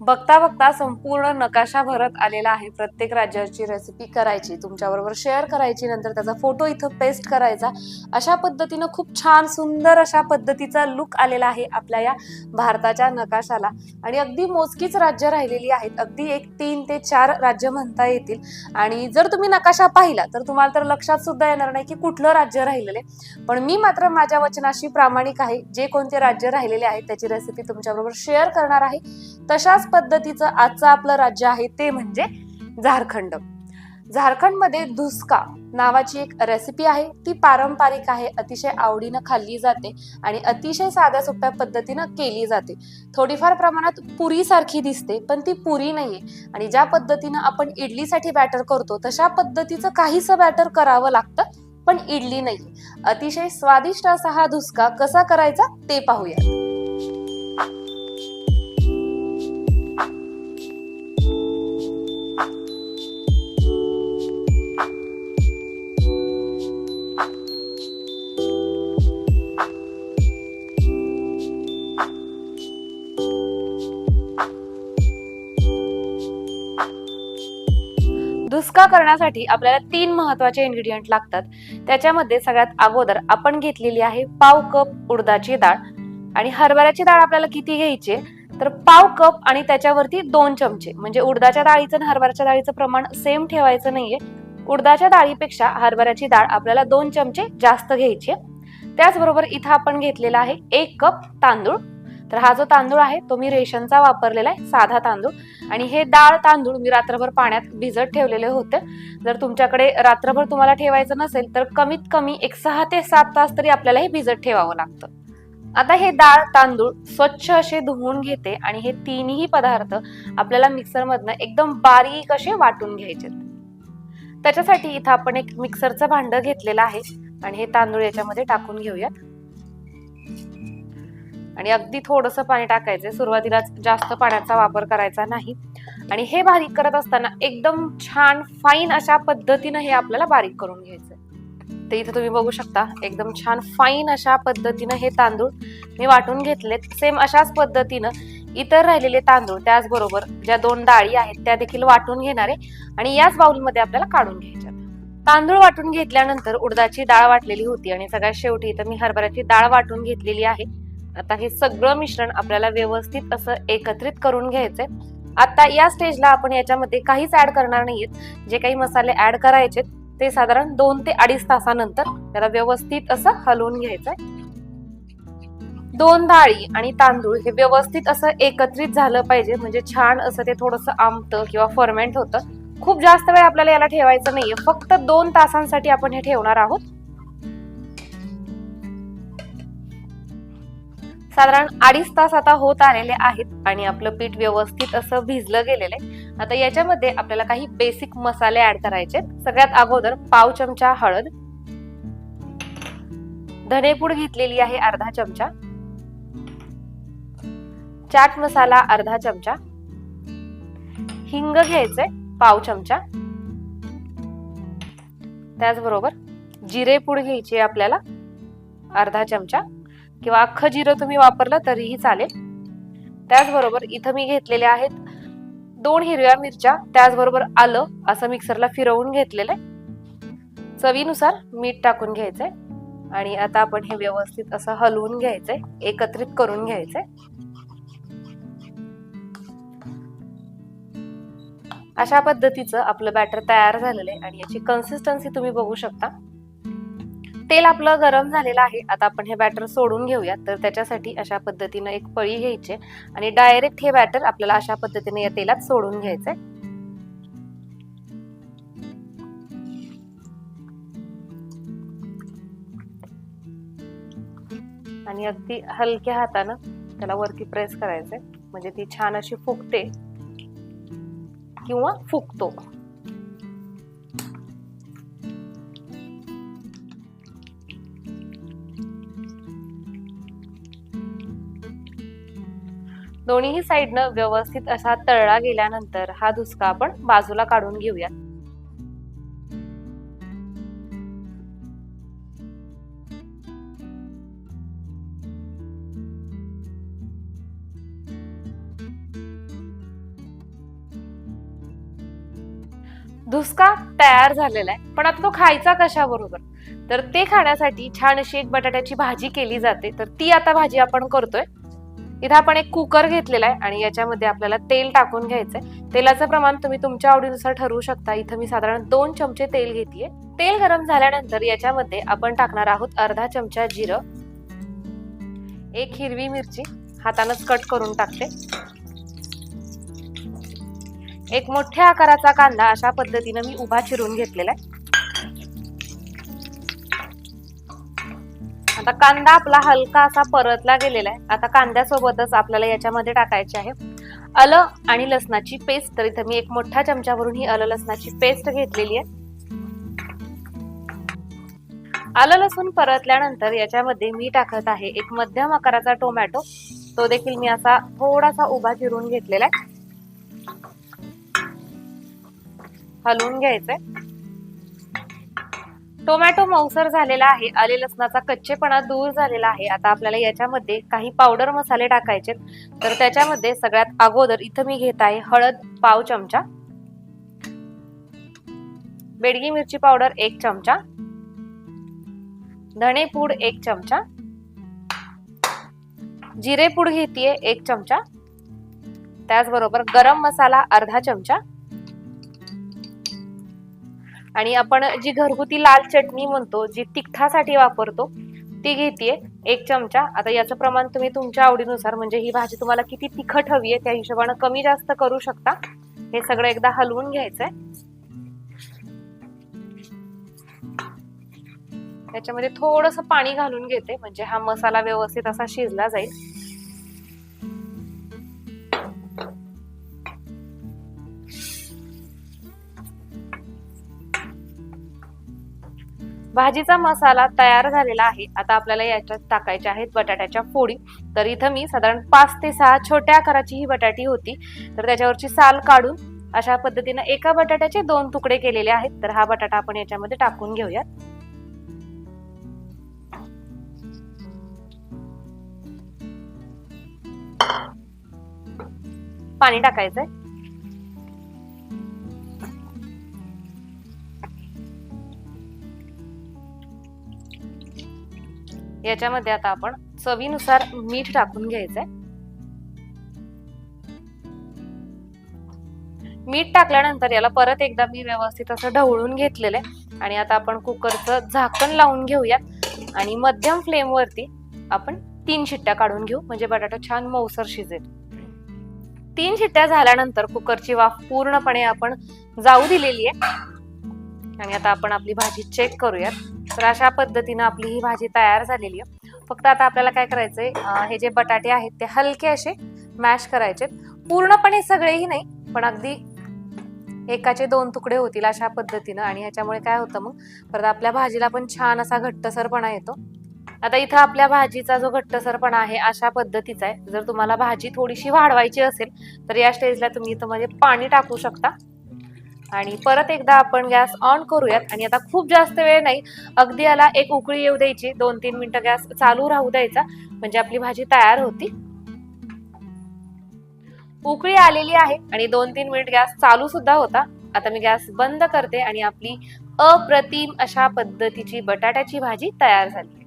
बघता बघता संपूर्ण नकाशा भरत आलेला आहे. प्रत्येक राज्याची रेसिपी करायची तुमच्याबरोबर शेअर करायची नंतर त्याचा फोटो इथं पेस्ट करायचा. अशा पद्धतीनं खूप छान सुंदर अशा पद्धतीचा लुक आलेला आहे आपल्या या भारताच्या नकाशाला. आणि अगदी मोजकीच राज्य राहिलेली आहेत. अगदी एक तीन ते चार राज्य म्हणता येतील. आणि जर तुम्ही नकाशा पाहिला तर तुम्हाला तर लक्षात सुद्धा येणार नाही की कुठलं राज्य राहिलेले पण मी मात्र माझ्या वचनाशी प्रामाणिक आहे. जे कोणते राज्य राहिलेले आहेत त्याची रेसिपी तुमच्याबरोबर शेअर करणार आहे. तशाच पद्धतीचं आजचं आपलं राज्य आहे ते म्हणजे झारखंड. झारखंडमध्ये धुसका नावाची एक रेसिपी आहे. ती पारंपरिक आहे अतिशय आवडीनं खाल्ली जाते आणि अतिशय साध्या सोप्या पद्धतीनं केली जाते. थोडीफार प्रमाणात पुरी सारखी दिसते पण ती पुरी नाहीये. आणि ज्या पद्धतीनं आपण इडलीसाठी बॅटर करतो तशा पद्धतीचं काहीसं बॅटर करावं लागतं पण इडली नाही अतिशय स्वादिष्ट असा हा धुसका कसा करायचा ते पाहूया. धुसका करण्यासाठी आपल्याला तीन महत्त्वाचे इन्ग्रेडियंट लागतात. त्याच्यामध्ये सगळ्यात अगोदर आपण घेतलेली आहे पाव कप उडदाची डाळ. आणि हरभऱ्याची डाळ आपल्याला किती घ्यायची आहे? तर पाव कप आणि त्याच्यावरती दोन चमचे. म्हणजे उडदाच्या डाळीचं आणि हरभऱ्याच्या डाळीचं प्रमाण सेम ठेवायचं नाहीये. उडदाच्या डाळीपेक्षा हरभऱ्याची डाळ आपल्याला दोन चमचे जास्त घ्यायची त्याचबरोबर इथं आपण घेतलेला आहे एक कप तांदूळ. तर हा जो तांदूळ आहे तो मी रेशनचा वापरलेला आहे साधा तांदूळ. आणि हे डाळ तांदूळ मी रात्रभर पाण्यात भिजत ठेवलेले होते. जर तुमच्याकडे रात्रभर तुम्हाला ठेवायचं नसेल तर कमीत कमी एक सहा ते सात तास तरी आपल्याला हे भिजत ठेवावं लागतं. आता हे डाळ तांदूळ स्वच्छ असे धुवून घेते आणि हे तिन्ही पदार्थ आपल्याला मिक्सरमधनं एकदम बारीक असे वाटून घ्यायचे. त्याच्यासाठी इथं आपण एक मिक्सरचं भांड घेतलेलं आहे आणि हे तांदूळ याच्यामध्ये टाकून घेऊयात. आणि अगदी थोडंसं पाणी टाकायचं सुरुवातीलाच जास्त पाण्याचा वापर करायचा नाही. आणि हे बारीक करत असताना एकदम छान फाईन अशा पद्धतीनं हे आपल्याला बारीक करून घ्यायचं ते इथे तुम्ही बघू शकता एकदम छान फाईन अशा पद्धतीनं हे तांदूळ मी वाटून घेतलेत. सेम अशाच पद्धतीनं इतर राहिलेले तांदूळ त्याचबरोबर ज्या दोन डाळी आहेत त्या देखील वाटून घेणारे आणि याच बाउलमध्ये आपल्याला काढून घ्यायच्या तांदूळ वाटून घेतल्यानंतर उडदाची डाळ वाटलेली होती आणि सगळ्यात शेवटी इथं मी हरभऱ्याची डाळ वाटून घेतलेली आहे. आता हे सगळं मिश्रण आपल्याला व्यवस्थित असं एकत्रित करून घ्यायचंय. आता या स्टेजला आपण याच्यामध्ये काहीच ऍड करणार नाहीयेत. जे काही मसाले ऍड करायचे ते साधारण दोन ते अडीच तासानंतर त्याला व्यवस्थित असं हलवून घ्यायचंय. दोन डाळी आणि तांदूळ हे व्यवस्थित असं एकत्रित झालं पाहिजे. म्हणजे छान असं ते थोडंसं आमतं किंवा फर्मेंट होतं. खूप जास्त वेळ आपल्याला याला ठेवायचं नाहीये. फक्त दोन तासांसाठी आपण हे ठेवणार आहोत. साधारण अडीच तास आता होत आलेले आहेत आणि आपलं पीठ व्यवस्थित असं भिजलं गेलेलं आहे. आता याच्यामध्ये आपल्याला काही बेसिक मसाले ऍड करायचे सगळ्यात अगोदर पाव चमचा हळद. धनेपूड घेतलेली आहे अर्धा चमचा. चाट मसाला अर्धा चमचा. हिंग घ्यायचंय पाव चमचा. त्याचबरोबर जिरेपूड घ्यायची आपल्याला अर्धा चमचा. किंवा अख्खं जिरं तुम्ही वापरलं तरीही चालेल. त्याचबरोबर इथं मी घेतलेले आहेत दोन हिरव्या मिरच्या. त्याचबरोबर आलं असं मिक्सरला फिरवून घेतलेलं आहे. चवीनुसार मीठ टाकून घ्यायचंय. आणि आता आपण हे व्यवस्थित असं हलवून घ्यायचंय. एकत्रित करून घ्यायचंय. अशा पद्धतीचं आपलं बॅटर तयार झालेलं आहे. आणि याची कन्सिस्टन्सी तुम्ही बघू शकता. तेल आपलं गरम झालेलं आहे. आता आपण हे बॅटर सोडून घेऊया. तर त्याच्यासाठी अशा पद्धतीनं एक पळी घ्यायची आणि डायरेक्ट हे बॅटर आपल्याला अशा पद्धतीने या तेलात सोडून घ्यायचंय. आणि अगदी हलक्या हातानं त्याला वरती प्रेस करायचंय. म्हणजे ती छान अशी फुगते किंवा फुगतो. दोन्हीही साईडनं व्यवस्थित असा तळला गेल्यानंतर हा धुसका आपण बाजूला काढून घेऊयात. धुसका तयार झालेला आहे पण आता तो खायचा कशाबरोबर? तर ते खाण्यासाठी छान अशी एक बटाट्याची भाजी केली जाते. तर ती आता भाजी आपण करतोय. इथं आपण एक कुकर घेतलेला आहे आणि याच्यामध्ये आपल्याला तेल टाकून घ्यायचंय. तेलाचं प्रमाण तुम्ही तुमच्या आवडीनुसार ठरवू शकता. इथं मी साधारण दोन चमचे तेल घेतलीये तेल गरम झाल्यानंतर याच्यामध्ये आपण टाकणार आहोत अर्धा चमचा जिरं एक हिरवी मिरची हातानच कट करून टाकते. एक मोठ्या आकाराचा कांदा अशा पद्धतीनं मी उभा चिरून घेतलेला आहे. आता कांदा आपला हलका असा परतला गेलेला आहे. आता कांद्यासोबतच आपल्याला याच्यामध्ये टाकायचे आहे. आलं आणि लसणाची पेस्ट तर इथं मी एक मोठ्या चमच्यावरून ही आलं लसणाची पेस्ट घेतलेली आहे. आलं लसूण परतल्यानंतर याच्यामध्ये मी टाकत आहे एक मध्यम आकाराचा टोमॅटो. तो देखील मी असा थोडासा उभा चिरून घेतलेला आहे. हलवून घ्यायचंय. टोमॅटो मौसर झालेला आहे. आले लसणाचा कच्चेपणा दूर झालेला आहे. आता आपल्याला याच्यामध्ये काही पावडर मसाले टाकायचे तर त्याच्यामध्ये सगळ्यात अगोदर इथं मी घेत आहे हळद पाव चमचा बेडगी मिरची पावडर एक चमचा धणे पूड एक चमचा जिरे पूड घेतीये एक चमचा त्याचबरोबर गरम मसाला अर्धा चमचा आणि आपण जी घरगुती लाल चटणी म्हणतो जी तिखटासाठी वापरतो ती घेतीये एक चमचा. आता याचं प्रमाण तुम्ही तुमच्या आवडीनुसार म्हणजे ही भाजी तुम्हाला किती तिखट हवी आहे त्या हिशोबाने कमी जास्त करू शकता. हे सगळं एकदा हलवून घ्यायचंय. त्याच्यामध्ये थोडस पाणी घालून घेते म्हणजे हा मसाला व्यवस्थित असा शिजला जाईल. भाजीचा मसाला तयार झालेला आहे. आता आपल्याला याच्यात टाकायचे आहेत बटाट्याच्या फोडी. तर इथं मी साधारण पाच ते सहा छोट्या आकाराची ही बटाटी होती. तर त्याच्यावरची साल काढून अशा पद्धतीनं एका बटाट्याचे दोन तुकडे केलेले आहेत. तर हा बटाटा आपण याच्यामध्ये टाकून घेऊयात. पाणी टाकायचंय. याच्यामध्ये आता आपण चवीनुसार मीठ टाकून घ्यायचंय. मीठ टाकल्यानंतर याला परत एकदा मी व्यवस्थित असं ढवळून घेतलेलं आहे. आणि आता आपण कुकरचं झाकण लावून घेऊयात. आणि मध्यम फ्लेम वरती आपण तीन शिट्ट्या काढून घेऊ. म्हणजे बटाटा छान मऊसर शिजेल. तीन शिट्ट्या झाल्यानंतर कुकरची वाफ पूर्णपणे आपण जाऊ दिलेली आहे. आणि आता आपण आपली भाजी चेक करूयात. तर अशा पद्धतीनं आपली ही भाजी तयार झालेली आहे. फक्त आता आपल्याला काय करायचंय हे जे बटाटे आहेत ते हलके असे मॅश करायचे पूर्णपणे सगळेही नाही पण अगदी एकाचे दोन तुकडे होतील अशा पद्धतीनं आणि ह्याच्यामुळे काय होतं मग? परत आपल्या भाजीला पण छान असा घट्टसरपणा येतो. आता इथं आपल्या भाजीचा जो घट्टसरपणा आहे अशा पद्धतीचा आहे. जर तुम्हाला भाजी थोडीशी वाढवायची असेल तर या स्टेजला तुम्ही इथं म्हणजे पाणी टाकू शकता. आणि परत एकदा आपण गॅस ऑन करूयात. आणि आता खूप जास्त वेळ नाही. अगदी याला एक उकळी येऊ द्यायची. दोन तीन मिनिटं गॅस चालू राहू द्यायचा. म्हणजे आपली भाजी तयार होती. उकळी आलेली आहे आणि दोन तीन मिनिट गॅस चालू सुद्धा होता. आता मी गॅस बंद करते आणि आपली अप्रतिम अशा पद्धतीची बटाट्याची भाजी तयार झाली.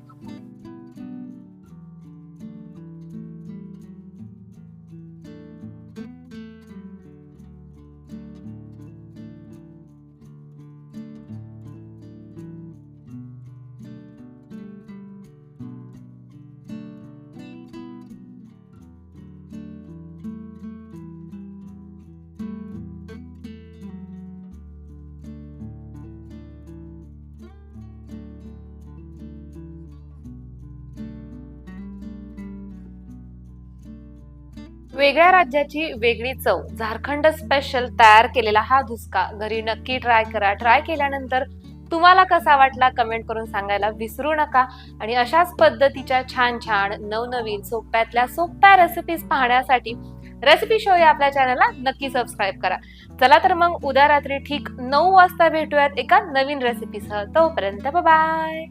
वेगळ्या राज्याची वेगळी चव. झारखंड स्पेशल तयार केलेला हा धुसका घरी नक्की ट्राय करा. ट्राय केल्यानंतर तुम्हाला कसा वाटला कमेंट करून सांगायला विसरू नका. आणि अशाच पद्धतीच्या छान छान नवनवीन सोप्यातल्या सोप्या रेसिपीज पाहण्यासाठी रेसिपी शो या आपल्या चॅनलला नक्की सबस्क्राईब करा. चला तर मग उद्या रात्री ठीक नऊ वाजता भेटूयात एका नवीन रेसिपीसह तोपर्यंत बाय